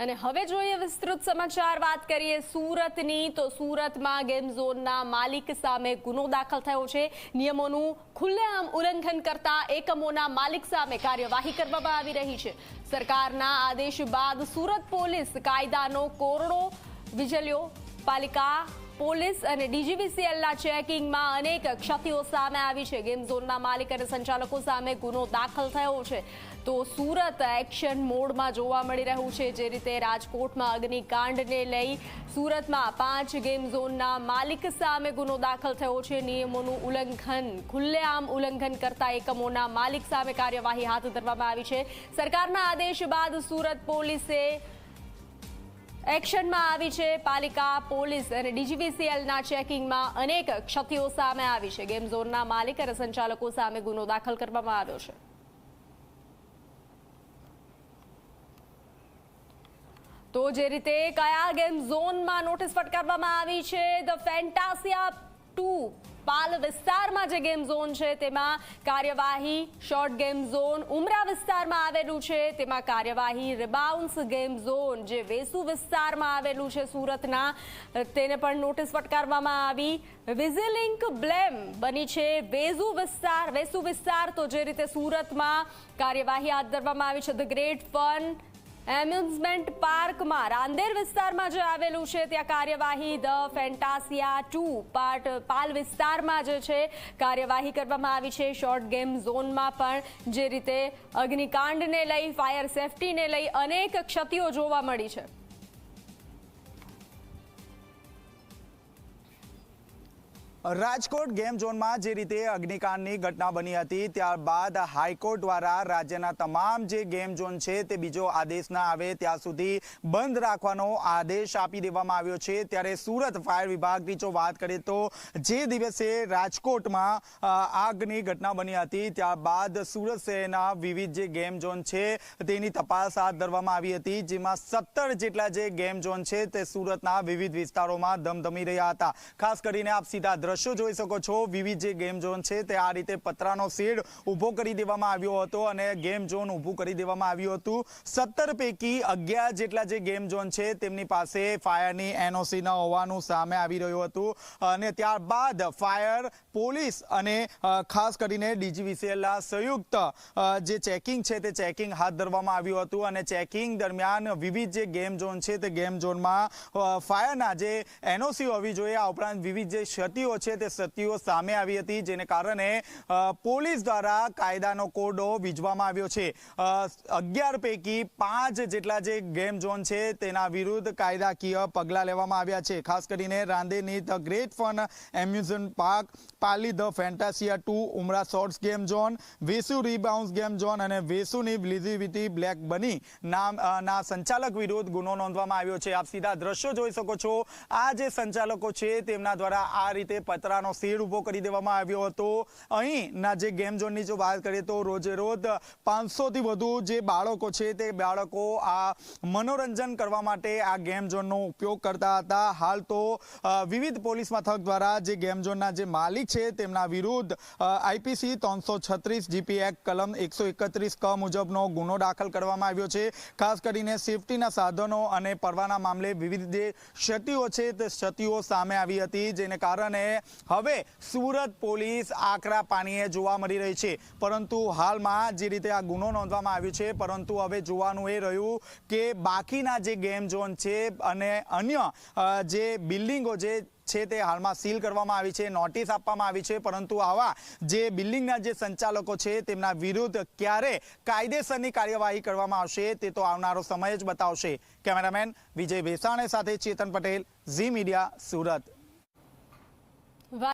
અને હવે જોઈએ વિસ્તૃત સમાચાર. વાત કરીએ સુરતની, તો સુરતમાં ગેમ ઝોનના માલિક સામે ગુનો દાખલ થયો છે. નિયમોનું ખુલ્લેઆમ ઉલ્લંઘન કરતા એકમોના માલિક સામે કાર્યવાહી કરવામાં આવી રહી છે. સરકારના આદેશ બાદ સુરત પોલીસ કાયદાનો કોરડો વિજલ્યો પાલિકા પોલીસ અને ડીજીવીસીએલના ચેકિંગમાં અનેક ક્ષતિઓ સામે આવી છે. ગેમ ઝોનના માલિક અને સંચાલકો સામે ગુનો દાખલ થયો છે. તો સુરત એક્શન મોડમાં જોવા મળી રહ્યું છે. જે રીતે રાજકોટમાં અગ્નિકાંડને લઈ સુરતમાં પાંચ ગેમ ઝોનના માલિક સામે ગુનો દાખલ થયો છે. નિયમોનું ઉલ્લંઘન, ખુલ્લેઆમ ઉલ્લંઘન કરતા એકમોના માલિક સામે કાર્યવાહી હાથ ધરવામાં આવી છે. સરકારના આદેશ બાદ સુરત પોલીસે એક્શનમાં આવી છે પાલિકા, પોલીસ અને ડીજીવીસીએલના ચેકિંગમાં અનેક ક્ષતિઓ સામે આવી છે. ગેમ ઝોનના માલિક અને સંચાલકો સામે ગુનો દાખલ કરવામાં આવ્યો છે. તો જે રીતે કયા ગેમ ઝોનમાં નોટિસ ફટકારવામાં આવી છે, ધ ફેન્ટાસિયા ટુ પાલ વિસ્તારમાં જે ગેમ ઝોન છે, તેમાં કાર્યવાહી શોર્ટ ગેમ ઝોન ઉમરા વિસ્તારમાં આવેલું છે. તેમાં કાર્યવાહી રિબાઉન્સ ગેમ ઝોન જે વેસુ વિસ્તારમાં આવેલું છે, સુરતના. તેને પણ નોટિસ ફટકારવામાં આવી. વિઝિલિંક બ્લેમ બની છે વેઝુ વિસ્તાર. વેસુ વિસ્તાર તો જે રીતે સુરતમાં કાર્યવાહી હાથ ધરવામાં આવી છે. ધ ગ્રેટ ફન એમ્યુઝમેન્ટ પાર્કમાં રાંદેર વિસ્તારમાં જે આવેલું છે, ત્યાં કાર્યવાહી the Fantasia two part Pal વિસ્તારમાં જે છે, કાર્યવાહી કરવામાં આવી છે. શોર્ટ ગેમ ઝોનમાં પણ જે રીતે અગ્નિકાંડને લઈ, ફાયર સેફટીને લઈ અનેક ક્ષતિઓ જોવા મળી છે. રાજકોટ ગેમ ઝોનમાં જે રીતે અગ્નિકાંડની ઘટના બની હતી, ત્યારબાદ હાઈકોર્ટ દ્વારા રાજ્યના તમામ જે ગેમ ઝોન છે તે બીજો આદેશ ના આવે ત્યાં સુધી બંધ રાખવાનો આદેશ આપી દેવામાં આવ્યો છે. ત્યારે સુરત ફાયર વિભાગની જો વાત કરીએ તો જે દિવસે રાજકોટમાં આગની ઘટના બની હતી, ત્યારબાદ સુરત શહેરના વિવિધ જે ગેમ ઝોન છે તેની તપાસ હાથ ધરવામાં આવી હતી, જેમાં સત્તર જેટલા જે ગેમ ઝોન છે તે સુરતના વિવિધ વિસ્તારોમાં ધમધમી રહ્યા હતા. ખાસ કરીને આપ સીધા દ્રશ્યો જોઈ શકો છો. વિવિધ જે ગેમ ઝોન છે તે આ રીતે પતરાનો શેડ ઊભો કરી દેવામાં આવ્યો હતો અને ગેમ ઝોન ઊભું કરી દેવામાં આવ્યું હતું. સત્તર પૈકી અગિયાર જેટલા જે ગેમ ઝોન છે તેમની પાસે ફાયરની એનઓસી ન હોવાનું સામે આવી રહ્યું હતું અને ત્યારબાદ ફાયર, પોલીસ અને ખાસ કરીને ડીજીવીસીએલના સંયુક્ત જે ચેકિંગ છે તે ચેકિંગ હાથ ધરવામાં આવ્યું હતું અને ચેકિંગ દરમિયાન વિવિધ જે ગેમ ઝોન છે તે ગેમ ઝોનમાં ફાયરના જે એનઓસી હોવી જોઈએ આ ઉપરાંત વિવિધ જે ક્ષતિઓ છે તે ક્ષતિઓ સામે આવી હતી, જેને કારણે પોલીસ દ્વારા કાયદાનો કોડો વીજવામાં આવ્યો છે. અગિયાર પૈકી પાંચ જેટલા જે ગેમ ઝોન છે, તેના વિરુદ્ધ કાયદાકીય પગલાં લેવામાં આવ્યા છે. ખાસ કરીને રાંદેની the Great Fun Amusement Park, Pali the Fantasia two, Umra Shorts game zone, Vesu Rebounce game zone અને વેસુની બ્લિઝિવિટી બ્લેક બની નામ ના સંચાલક વિરુદ્ધ ગુનો નોંધવામાં આવ્યો છે. આપ સીધા દ્રશ્યો જોઈ શકો છો. આ જે સંચાલકો છે, તેમના દ્વારા આ રીતે પતરાનો શેડ ઊભો કરી દેવામાં આવ્યો હતો. અહીંના જે ગેમ ઝોનની જો વાત કરીએ તો રોજે રોજ પાંચસોથી વધુ જે બાળકો છે તે બાળકો આ મનોરંજન કરવા માટે આ ગેમ ઝોનનો ઉપયોગ કરતા હતા. હાલ તો વિવિધ પોલીસ મથક દ્વારા જે ગેમ ઝોનના જે માલિક છે તેમના વિરુદ્ધ આઈપીસી ત્રણસો છત્રીસ જીપી એક્ટ કલમ એકસો એકત્રીસ ક મુજબનો ગુનો દાખલ કરવામાં આવ્યો છે. ખાસ કરીને સેફટીના સાધનો અને પરવાના મામલે વિવિધ જે ક્ષતિઓ છે તે ક્ષતિઓ સામે આવી હતી, જેને કારણે હવે સુરત પોલીસ આકરા પાણીએ જોવા મળી રહી છે. પરંતુ હાલમાં જે રીતે આ ગુનો નોંધવામાં આવ્યો છે, પરંતુ હવે જોવાનું એ રહ્યું કે બાકીના જે ગેમ ઝોન છે અને અન્ય જે બિલ્ડિંગો જે છે તે હાલમાં સીલ કરવામાં આવી છે, નોટિસ આપવામાં આવી છે, પરંતુ આવા જે બિલ્ડિંગના જે સંચાલકો છે તેમના વિરુદ્ધ ક્યારે કાયદેસરની કાર્યવાહી કરવામાં આવશે તે તો આવનારો સમય જ બતાવશે. કેમેરામેન વિજય ભેસાણે સાથે ચેતન પટેલ, ઝી મીડિયા સુરત.